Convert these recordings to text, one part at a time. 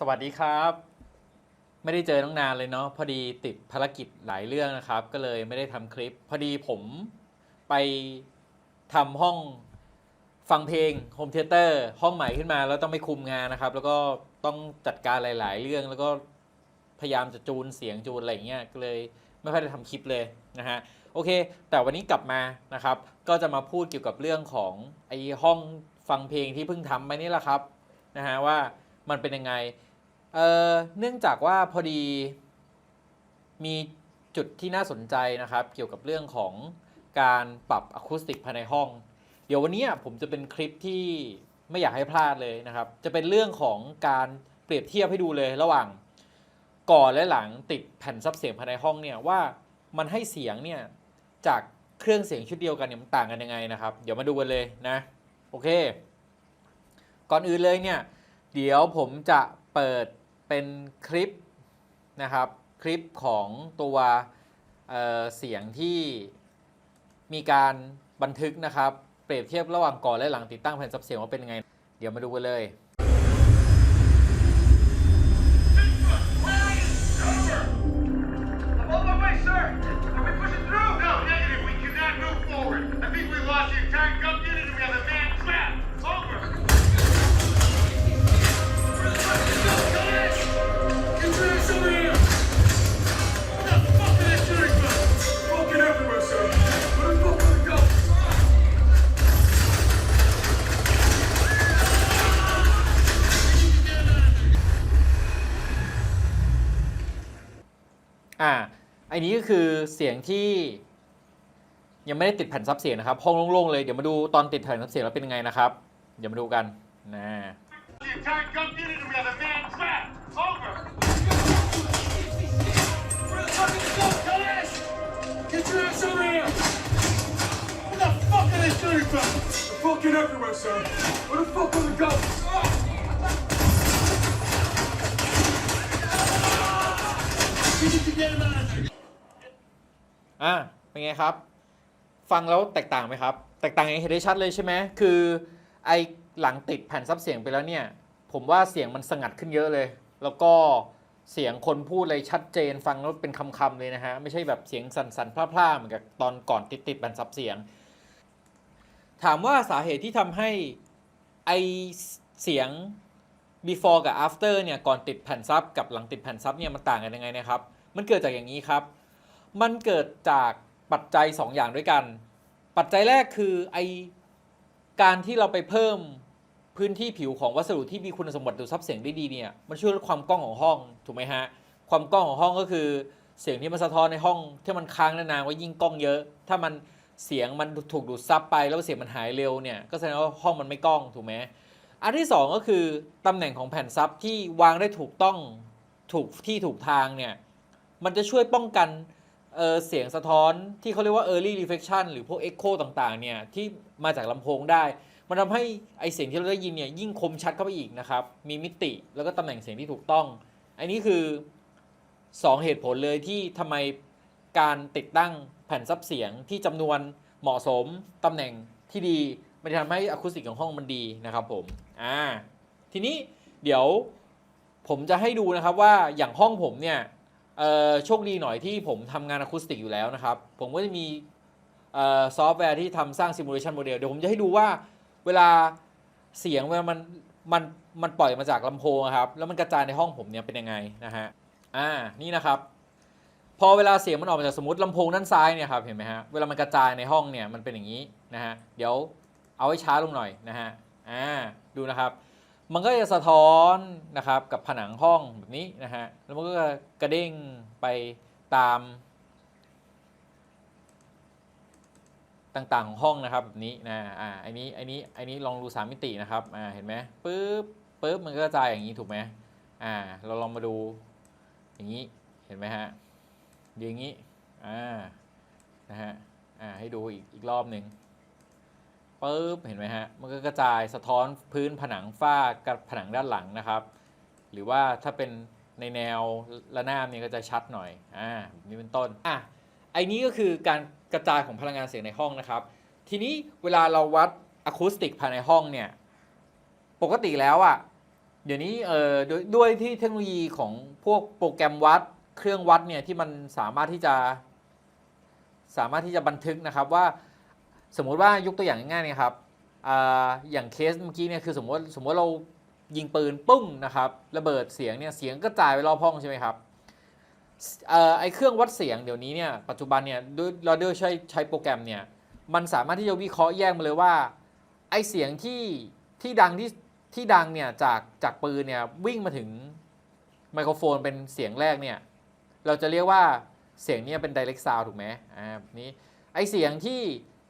สวัสดีครับ ไม่ได้เจอน้องนานเลยเนาะพอดีติดภารกิจหลายเรื่องนะครับ ก็เลยไม่ได้ทำคลิป พอดีผมไปทำห้องฟังเพลงโฮมเทเตอร์ห้องใหม่ขึ้นมาแล้วต้องไปคุมงานนะครับ แล้วก็ต้องจัดการหลาย ๆ เรื่องแล้วก็พยายามจะจูนเสียงจูนอะไรเงี้ยก็เลยไม่ค่อยได้ทำคลิปเลยนะฮะโอเค แต่วันนี้กลับมานะครับ ก็จะมาพูดเกี่ยวกับเรื่องของไอ้ห้องฟังเพลงที่เพิ่งทำไปนี่แหละครับนะฮะว่ามันเป็นยังไง เออเนื่องจากว่าพอดีมีจุดที่น่าสนใจนะครับ เกี่ยวกับเรื่องของการปรับอะคูสติกภายในห้อง เดี๋ยววันนี้ผมจะเป็นคลิปที่ไม่อยากให้พลาดเลยนะครับ จะเป็นเรื่องของการเปรียบเทียบให้ดูเลยระหว่างก่อนและหลังติดแผ่นซับเสียงภายในห้องเนี่ยว่ามันให้เสียงเนี่ยจากเครื่องเสียงชุดเดียวกันเนี่ยมันต่างกันยังไงนะครับ เดี๋ยวมาดูกันเลยนะโอเค ก่อนอื่นเลยเนี่ยเดี๋ยวผมจะเปิด เป็นคลิปนะครับคลิปของตัวเเสียงที่มีการบันทึกนะครับ เปรียบเทียบระหว่างก่อนและหลังติดตั้งแผ่นซับเสียงว่าเป็นยังไง เดี๋ยวมาดูกันเลย ก็คือเสียงที่ยังไม่ได้ติดแผ่นซับเสียงนะครับห้องโล่งๆเลยเดี๋ยวมาดูตอนติดแผ่นซับเสียงแล้วเป็นยังไงนะครับ เดี๋ยวมาดูกันนะ The entire gun unit and we have a man trapped. Over. Where the fuck are they go, dumbass? Intruders over here. Where the fuck are they shooting from? They're fucking everywhere, sir. Where the fuck are we go? We need to get him out of here. อ่าเป็นไงครับ ฟังแล้วแตกต่างไหมครับ แตกต่างอย่างเห็นได้ชัดเลยใช่ไหมคือไอหลังติดแผ่นซับเสียงไปแล้วเนี่ย ผมว่าเสียงมันสงัดขึ้นเยอะเลย แล้วก็เสียงคนพูดอะไรชัดเจนฟังแล้วเป็นคำๆเลยนะฮะ ไม่ใช่แบบเสียงสั่นๆพร่าๆเหมือนกับตอนก่อนติดติดแผ่นซับเสียง ถามว่าสาเหตุที่ทำให้ไอเสียง before กับ after เนี่ยก่อนติดแผ่นซับกับหลังติดแผ่นซับเนี่ยมันต่างกันยังไงนะครับ มันเกิดจากอย่างนี้ครับ มันเกิดจากปัจจัย 2 อย่างด้วยกัน ปัจจัยแรกคือไอการที่เราไปเพิ่มพื้นที่ผิวของวัสดุที่มีคุณสมบัติดูดซับเสียงได้ดีเนี่ยมันช่วยลดความกล้องของห้องถูกไหมฮะความกล้องของห้องก็คือเสียงที่มันสะท้อนในห้องที่มันค้างนานๆว่ายิ่งกล้องเยอะ ถ้ามันเสียงมันถูกดูดซับไปแล้วเสียงมันหายเร็วเนี่ยก็แสดงว่าห้องมันไม่กล้องถูกไหมอันที่สองก็คือตำแหน่งของแผ่นซับที่วางได้ถูกต้องถูกที่ถูกทางเนี่ยมันจะช่วยป้องกัน เออเสียงสะท้อนที่เขาเรียกว่า early reflection หรือพวก echo ต่างๆ เนี่ยที่มาจากลำโพงได้ มันทำให้ไอเสียงที่เราได้ยินเนี่ยยิ่งคมชัดเข้าไปอีกนะครับ มีมิติแล้วก็ตำแหน่งเสียงที่ถูกต้อง อันนี้คือ 2 เหตุผลเลยที่ทำไมการติดตั้งแผ่นซับเสียงที่จำนวนเหมาะสมตำแหน่งที่ดี มันจะทำให้อะคูสติกของห้องมันดีนะครับผมอ่าทีนี้เดี๋ยวผมจะให้ดูนะครับว่าอย่างห้องผมเนี่ย โชคดีหน่อยที่ผมทำงานอะคูสติกอยู่แล้วนะครับ ผมก็จะมีซอฟต์แวร์ที่ทำสร้างซิมูเลชันโมเดลเดี๋ยวผมจะให้ดูว่าเวลาเสียงเวลามันมันมันปล่อยมาจากลำโพงครับ แล้วมันกระจายในห้องผมเนี่ยเป็นยังไงนะฮะอ่านี่นะครับพอเวลาเสียงมันออกมาจากสมมติลำโพงด้านซ้ายเนี่ยครับเห็นไหมฮะเวลามันกระจายในห้องเนี่ยมันเป็นอย่างนี้นะฮะเดี๋ยวเอาไว้ช้าลงหน่อยนะฮะอ่าดูนะครับ มันก็จะสะท้อนนะครับกับผนังห้องแบบนี้นะฮะ แล้วมันก็กระเด้งไปตาม ต่างๆของห้องนะครับแบบนี้นะ อ่าไอ้นี้ไอ้นี้ไอ้นี้ลองดูสามมิตินะครับ อ่า เห็นไหมปึ๊บปึ๊บ มันก็กระจายอย่างนี้ถูกไหมอ่า เราลองมาดูอย่างนี้ เห็นไหมฮะอย่างนี้ อ่า นะฮะ อ่า ให้ดูอีกอีกรอบหนึ่ง ปึ๊บเห็นไหมฮะมันก็กระจายสะท้อนพื้นผนังฝ้ากับผนังด้านหลังนะครับ หรือว่าถ้าเป็นในแนวระนาบเนี่ยก็จะชัดหน่อยอ่านี้เป็นต้นอะไอ้นี้ก็คือการกระจายของพลังงานเสียงในห้องนะครับ ทีนี้เวลาเราวัดอะคูสติกภายในห้องเนี่ยปกติแล้วอะ่ะเดี๋ยวนี้เอ่อดด้วยที่เทคโนโลยีของพวกโปรแกรมวัดเครื่องวัดเนี่ยที่มันสามารถที่จะ สามารถที่จะบันทึกนะครับว่า สมมุติว่ายกตัวอย่างง่ายๆนะครับออย่างเคสเมื่อกี้เนี่ยคือสมมติสมมติเรายิงปืนปุ้งนะครับระเบิดเสียงเนี่ยเสียงก็จ่ายไปรอบห้องใช่ไหมครับออไอเครื่องวัดเสียงเดี๋ยวนี้เนี่ยปัจจุบันเนี่ยด้วยเราด้วยใช้ใช้โปรแกรมเนี่ยมันสามารถที่จะวิเคราะห์แยกมาเลยว่าไอเสียงที่ที่ดังที่ที่ดังเนี่ยจากจากปืนเนี่ยวิ่งมาถึงไมโครโฟนเป็นเสียงแรกเนี่ยเราจะเรียกว่าเสียงเนี่ยเป็น direct sound ถูกไหมอ่านี้ไอเสียงที่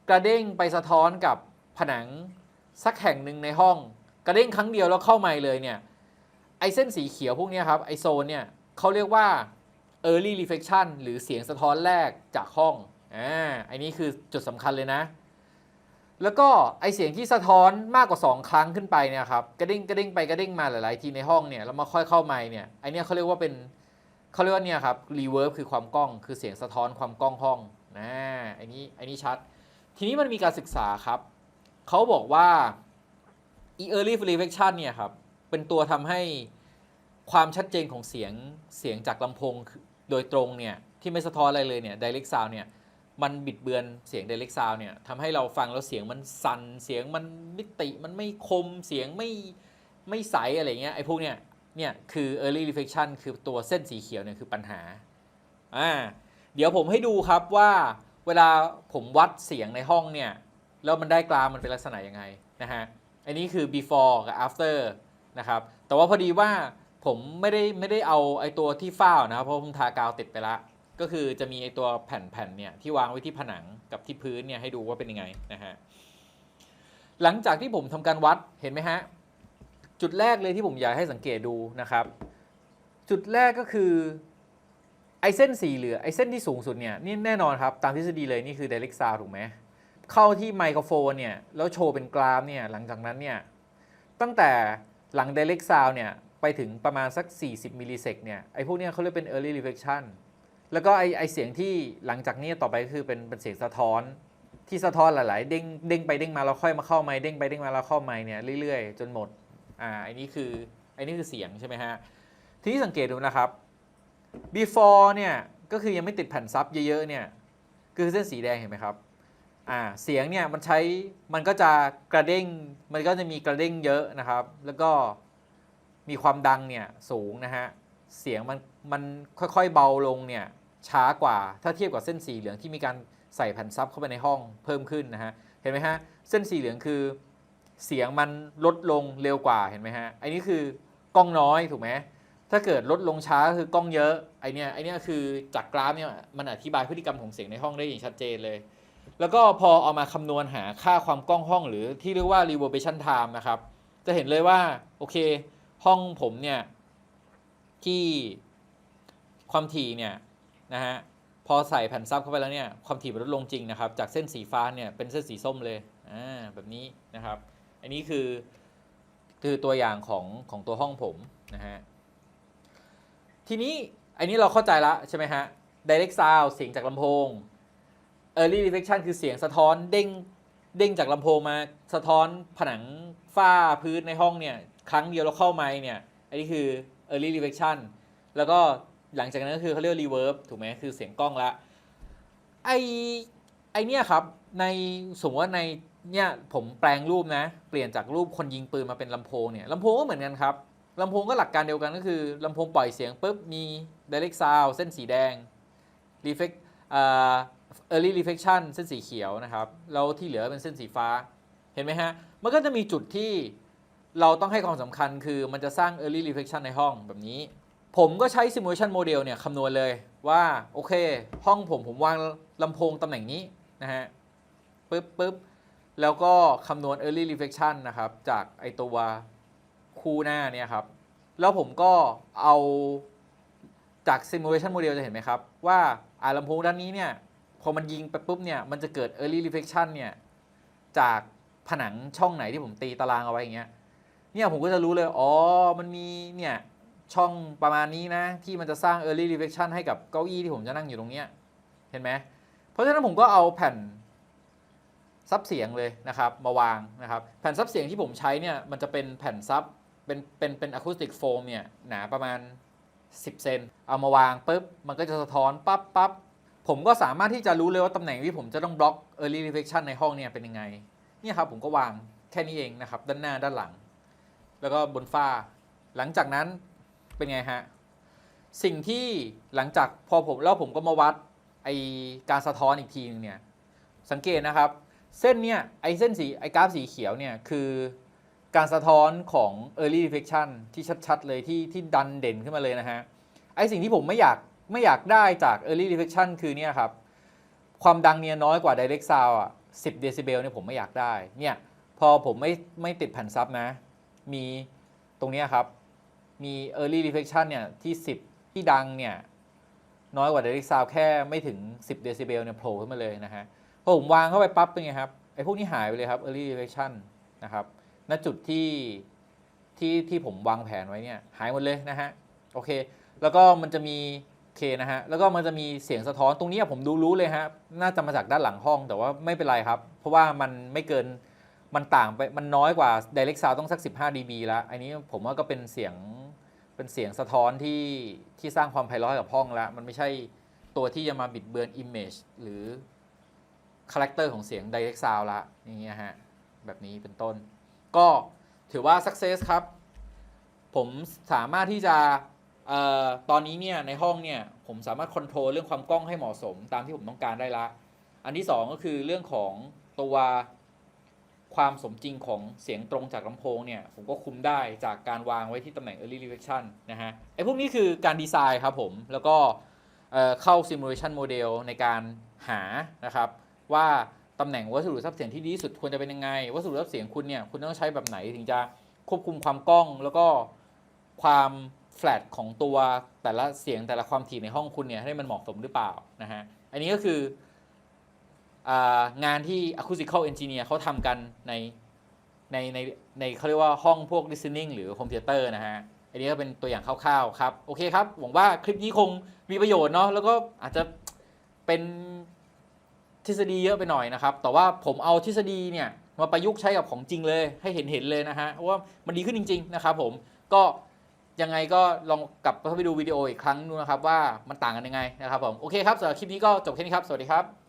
กระเด้งไปสะท้อนกับผนังสักแห่งหนึ่งในห้อง กระเด้งครั้งเดียวแล้วเข้ามค์เลยเนี่ยไอเส้นสีเขียวพวกนี้ครับไอโซนเนี่ยเขาเรียกว่า early reflection หรือเสียงสะท้อนแรกจากห้องอ่าอันนี้คือจุดสำคัญเลยนะ แล้วก็ไอเสียงที่สะท้อนมากกว่า 2 ครั้งขึ้นไปเนี่ยครับกระเด้งกระเด้งไปกระเด้งมาหลาย ๆ ทีในห้องเนี่ยแล้วมาค่อยเข้าไมค์เนี่ยไอเนี้ยเขาเรียกว่าเป็นเขาเรียกว่าเนี่ยครับรีเวิร์บคือความกล้องคือเสียงสะท้อนความกล้องห้องนะไอนี้ไอนี้ชัด ทีนี้มันมีการศึกษาครับ เขาบอกว่า early reflection เนี่ยครับ เป็นตัวทำให้ความชัดเจนของเสียงเสียงจากลำโพงโดยตรงเนี่ย ที่ไม่สะท้อนอะไรเลยเนี่ย direct sound เนี่ย มันบิดเบือนเสียง direct sound เนี่ยทำให้เราฟังแล้วเสียงมันสั่นเสียงมันมิติมันไม่คมเสียงไม่ไม่ใสอะไรเงี้ยไอ้พวกเนี้ยเนี่ยคือ early reflection คือตัวเส้นสีเขียวเนี่ยคือปัญหาอ่าเดี๋ยวผมให้ดูครับว่า เวลาผมวัดเสียงในห้องเนี่ยแล้วมันได้กราฟมันเป็นลักษณะยังไงนะฮะอันนี้คือ before กับ after นะครับแต่ว่าพอดีว่าผมไม่ได้ไม่ได้เอาไอ้ตัวที่ฝ้าวนะครับเพราะผมทากาวติดไปละ ก็คือจะมีไอตัวแผ่นๆเนี่ยที่วางไว้ที่ผนังกับที่พื้นเนี่ยให้ดูว่าเป็นยังไงนะฮะหลังจากที่ผมทำการวัดเห็นไหมฮะจุดแรกเลยที่ผมอยากให้สังเกตดูนะครับ จุดแรกก็คือ ไอเส้นสีเหลืองไอเส้นที่สูงสุดเนี่ยนี่แน่นอนครับ ตามทฤษฎีเลยนี่คือ direct sound ถูกไหมเข้าที่ไมโครโฟนเนี่ยแล้วโชว์เป็นกราฟเนี่ยหลังจากนั้นเนี่ยตั้งแต่หลัง direct sound เนี่ยไปถึงประมาณสัก 40มิลลิเซกเนี่ยไอพวกเนี้ยเขาเรียกเป็น early reflection แล้วก็ไอไอเสียงที่หลังจากนี้ต่อไปก็คือเป็นเป็นเสียงสะท้อนที่สะท้อนหลาย ๆ เด้งเด้งไปเด้งมาแล้วค่อยมาเข้าไมค์เด้งไปเด้งมาแล้วเข้าไมค์เนี่ยเรื่อย ๆ จนหมดอ่าไอ้นี่คือไอ้นี่คือเสียงใช่ไหมฮะทีนี้สังเกตดูนะครับ before เนี่ยก็คือยังไม่ติดแผ่นซับเยอะๆเนี่ยคือเส้นสีแดงเห็นไหมครับอ่าเสียงเนี่ยมันใช้มันก็จะกระเด้งมันก็จะมีกระเด้งเยอะนะครับ แล้วก็มีความดังเนี่ยสูงนะฮะเสียงมันมันค่อยๆเบาลงเนี่ยช้ากว่าถ้าเทียบกับเส้นสีเหลืองที่มีการใส่แผ่นซับเข้าไปในห้องเพิ่มขึ้นนะฮะเห็นไหมฮะเส้นสีเหลืองคือเสียงมันลดลงเร็วกว่าเห็นไหมฮะอ้นี่คือกล้องน้อยถูกไหม ถ้าเกิดลดลงช้าก็คือกล้องเยอะไอเนี้ยไอเนี้ยคือจากกราฟเนี่ยมันอธิบายพฤติกรรมของเสียงในห้องได้อย่างชัดเจนเลย แล้วก็พอเอามาคำนวณหาค่าความกล้องห้องหรือที่เรียกว่า reverberation time นะครับ จะเห็นเลยว่าโอเค ห้องผมเนี่ยที่ความถี่เนี่ยนะฮะพอใส่แผ่นซับเข้าไปแล้วเนี่ยความถี่มันลดลงจริงนะครับ จากเส้นสีฟ้าเนี่ยเป็นเส้นสีส้มเลยอ่าแบบนี้นะครับ อันนี้คือคือตัวอย่างของของตัวห้องผมนะฮะ ทีนี้อันนี้เราเข้าใจละใช่ไหมฮะ direct sound เสียงจากลำโพง early reflection คือเสียงสะท้อนเด้งเด้งจากลำโพงมาสะท้อนผนังฝ้าพื้นในห้องเนี่ยครั้งเดียวแล้วเข้าไมค์เนี่ยอันนี้คือ early reflection แล้วก็หลังจากนั้นก็คือเขาเรียก reverb ถูกไหมคือเสียงกล้องละไอไอเนี่ยครับในสมมติว่าในเนี่ยผมแปลงรูปนะ เปลี่ยนจากรูปคนยิงปืนมาเป็นลำโพงเนี่ยลำโพงก็เหมือนกันครับ ลำโพงก็หลักการเดียวกันก็คือลำโพงปล่อยเสียงปุ๊บมี direct sound เส้นสีแดง reflect อ่า early reflection เส้นสีเขียวนะครับแล้วที่เหลือเป็นเส้นสีฟ้าเห็นไหมฮะ มันก็จะมีจุดที่เราต้องให้ความสำคัญคือมันจะสร้าง early reflection ในห้องแบบนี้ ผมก็ใช้ simulation model เนี่ยคำนวณเลยว่า โอเค ห้องผมผมวางลำโพงตำแหน่งนี้นะฮะปึ๊บปึ๊บแล้วก็คำนวณ early reflection นะครับ จากไอตัว คู่หน้าเนี่ยครับ แล้วผมก็เอาจาก simulation model จะเห็นไหมครับ ว่าอ่าลำโพงด้านนี้เนี่ย พอมันยิงไปปุ๊บเนี่ย มันจะเกิด early reflection เนี่ย จากผนังช่องไหนที่ผมตีตารางเอาไว้อย่างเงี้ยเนี่ยผมก็จะรู้เลย อ๋อ มันมีเนี่ย ช่องประมาณนี้นะ ที่มันจะสร้าง early reflection ให้กับเก้าอี้ที่ผมจะนั่งอยู่ตรงเนี้ยเห็นไหมเพราะฉะนั้นผมก็เอาแผ่นซับเสียงเลยนะครับ มาวางนะครับ แผ่นซับเสียงที่ผมใช้เนี่ยมันจะเป็นแผ่นซับ เป็นเป็นเป็นอะคูสติกโฟมเนี่ยหนาประมาณ 10 เซนเอามาวางปุ๊บ มันก็จะสะท้อนปั๊บปั๊บผมก็สามารถที่จะรู้เลยว่าตำแหน่งที่ผมจะต้องบล็อก Early Reflection ในห้องเนี่ยเป็นยังไงเนี่ยครับผมก็วางแค่นี้เองนะครับ ด้านหน้าด้านหลัง แล้วก็บนฝ้า หลังจากนั้นเป็นไงฮะ สิ่งที่หลังจากพอผมแล้วผมก็มาวัดไอการสะท้อนอีกทีนึงเนี่ยสังเกตนะครับ เส้นเนี่ยไอเส้นสีไอกราฟสีเขียวเนี่ยคือ การสะท้อนของ early reflection ที่ชัด ๆ เลยที่ที่ดันเด่นขึ้นมาเลยนะฮะไอสิ่งที่ผมไม่อยากไม่อยากได้จาก early reflection คือเนี่ยครับ ความดังเนี่ยน้อยกว่า direct sound อะ10 เดซิเบลเนี่ยผมไม่อยากได้เนี่ยพอผมไม่ไม่ติดแผ่นซับนะ มีตรงเนี้ยครับ มี early reflection เนี่ยที่ 10 ที่ดังเนี่ยน้อยกว่า direct sound แค่ไม่ถึง 10 เดซิเบลเนี่ยโผล่ขึ้นมาเลยนะฮะพอผมวางเข้าไปปั๊บเป็นไงครับไอ้พวกนี้หายไปเลยครับ early reflection นะครับ ณจุดที่ที่ที่ผมวางแผนไว้เนี่ยหายหมดเลยนะฮะโอเค แล้วก็มันจะมีโอเคนะฮะแล้วก็มันจะมีเสียงสะท้อนตรงนี้ผมดูรู้เลยฮะน่าจะมาจากด้านหลังห้องแต่ว่าไม่เป็นไรครับ เพราะว่ามันไม่เกินมันต่างไปมันน้อยกว่า direct sound ต้องสัก 15 dB แล้ว อันนี้ผมว่าก็เป็นเสียงเป็นเสียงสะท้อนที่ที่สร้างความไพเราะให้กับห้องแล้ว มันไม่ใช่ตัวที่จะมาบิดเบือน image หรือคาแรคเตอร์ของเสียง direct sound ละอย่างเงี้ยฮะแบบนี้เป็นต้น ก็ถือว่า success ครับ ผมสามารถที่จะออตอนนี้เนี่ยในห้องเนี่ยผมสามารถค o n t r o l เรื่องความกล้องให้เหมาะสมตามที่ผมต้องการได้ละ อันที่สองก็คือเรื่องของตัวความสมจริงของเสียงตรงจากลำโพงเนี่ย ผมก็คุมได้จากการวางไว้ที่ตำแหน่ง early reflection นะฮะไอ้พวกนี้คือการดีไซน์ครับผมแล้วก็เเข้า simulation model ในการหานะครับว่า ตำแหน่งวัสดุทรัพย์เสียงที่ดีที่สุดควรจะเป็นยังไง วัสดุทรัพย์เสียงคุณเนี่ยคุณต้องใช้แบบไหนถึงจะควบคุมความกล้องแล้วก็ความแฟลตของตัวแต่ละเสียงแต่ละความถี่ในห้องคุณเนี่ยให้มันเหมาะสมหรือเปล่านะฮะอันนี้ก็คืองานที่ acoustical engineer เขาทำกันในในในในเขาเรียกว่าห้องพวก listening หรือ home theater นะฮะ อันนี้ก็เป็นตัวอย่างคร่าวๆครับ โอเคครับ หวังว่าคลิปนี้คงมีประโยชน์เนาะ แล้วก็อาจจะเป็น ทฤษฎีเยอะไปหน่อยนะครับ แต่ว่าผมเอาทฤษฎีเนี่ยมาประยุกต์ใช้กับของจริงเลยให้เห็นเห็นๆเลยนะฮะว่ามันดีขึ้นจริง ๆ นะครับผมก็ยังไงก็ลองกลับไปดูวิดีโออีกครั้งนึงนะครับว่ามันต่างกันยังไงนะครับผมโอเคครับสำหรับคลิปนี้ก็จบแค่นี้ครับ สวัสดีครับ